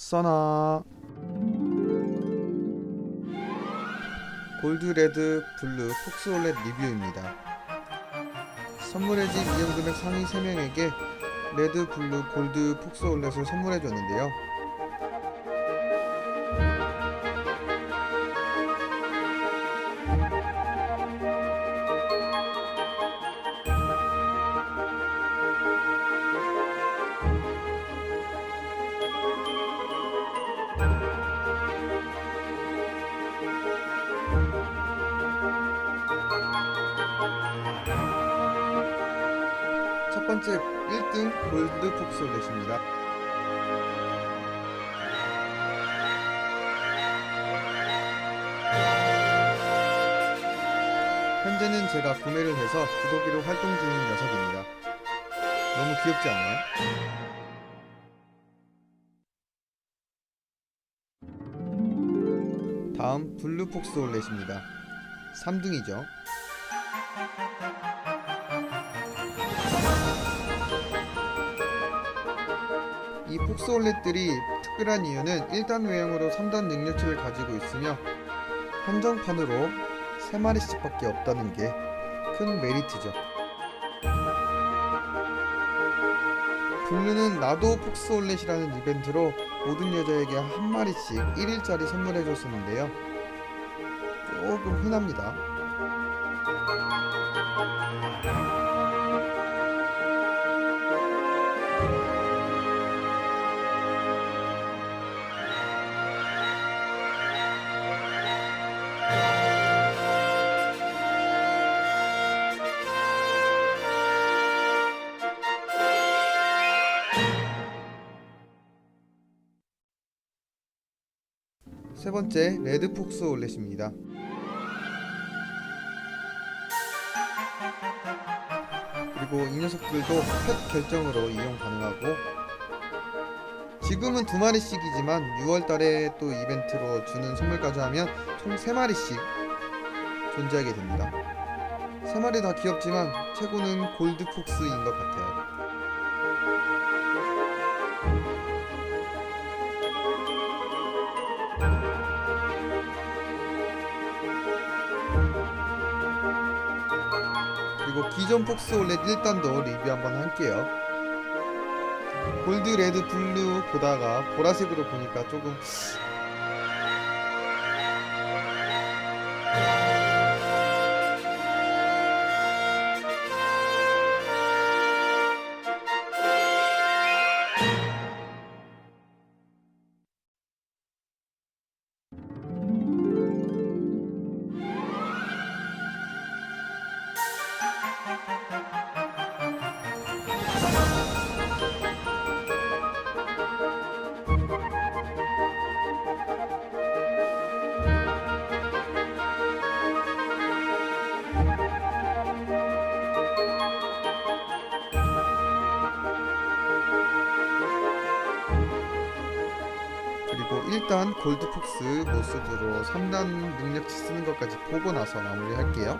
써나 골드 레드 블루 폭스올렛 리뷰입니다. 선물해진 이용 금액 상위 3명에게 레드 블루 골드 폭스올렛을 선물해 줬는데요. 첫 번째 1등 골드 폭스올렛입니다. 현재는 제가 구매를 해서 구독기로 활동 중인 녀석입니다. 너무 귀엽지 않나요? 다음 블루 폭스 올렛입니다. 3등이죠. 이 폭스올렛들이 특별한 이유는 1단 외형으로 3단 능력치를 가지고 있으며 한정판으로 3마리씩 밖에 없다는 게 큰 메리트죠. 블루는 나도 폭스올렛이라는 이벤트로 모든 여자에게 한 마리씩 1일짜리 선물해줬었는데요. 조금 흔합니다. 세 번째 레드 폭스 올렛입니다. 그리고 이 녀석들도 펫 결정으로 이용 가능하고 지금은 두 마리씩이지만 6월달에 또 이벤트로 주는 선물까지 하면 총 세 마리씩 존재하게 됩니다. 세 마리 다 귀엽지만 최고는 골드 폭스인 것 같아요. 그리고 기존 폭스 올렛 1단도 리뷰 한번 할게요. 골드, 레드, 블루 보다가 보라색으로 보니까 조금 그리고 일단 골드 폭스 모습으로 3단 능력치 쓰는 것까지 보고 나서 마무리할게요.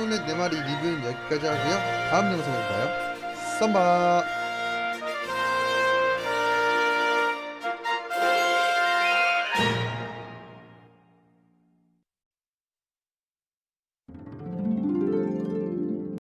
쏜의 4마리 리뷰는 여기까지 하고요. 다음 영상에서 봐요. 썸바!